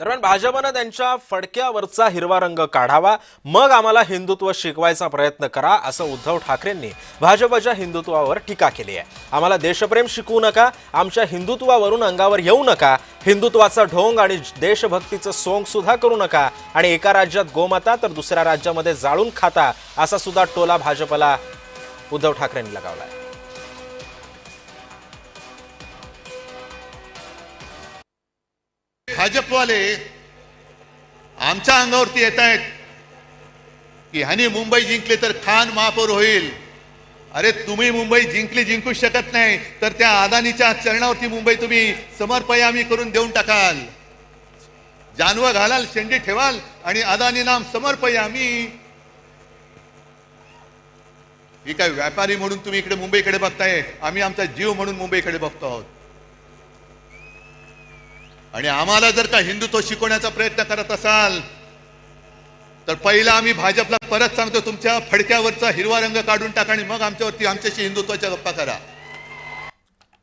दरम्यान भाजपनं त्यांच्या फडक्यावरचा हिरवा रंग काढावा मग आम्हाला हिंदुत्व शिकवायचा प्रयत्न करा असं उद्धव ठाकरेंनी भाजपच्या हिंदुत्वावर टीका केली आहे. आम्हाला देशप्रेम शिकवू नका आमच्या हिंदुत्वावरून अंगावर येऊ नका हिंदुत्वाचा ढोंग आणि देशभक्तीचं सोंग सुद्धा करू नका आणि एका राज्यात गोमाता तर दुसऱ्या राज्यामध्ये जाळून खाता असा सुद्धा टोला भाजपला उद्धव ठाकरेंनी लगावला आहे भाजपवाले आमच्या अंगावरती येत आहेत की ह्यानी मुंबई जिंकले तर खान महापौर होईल. अरे तुम्ही मुंबई जिंकली जिंकू शकत नाही तर त्या अदानीच्या चरणावरती मुंबई तुम्ही समर्पयामी करून देऊन टाकाल. जानवं घालाल शेंडी ठेवाल आणि अदानी नाम समर्पयामी. ही काय व्यापारी म्हणून तुम्ही इकडे मुंबईकडे बघताय? आम्ही आमचा जीव म्हणून मुंबईकडे बघतो आहोत. आणि आम्हाला जर का हिंदुत्व शिकवण्याचा प्रयत्न करत असाल तर पहिला आम्ही भाजपला परत सांगतो तुमच्या फडक्यावरचा हिरवा रंग काढून टाका आणि मग आमच्यावरती आमच्याशी हिंदुत्वाच्या गप्पा करा.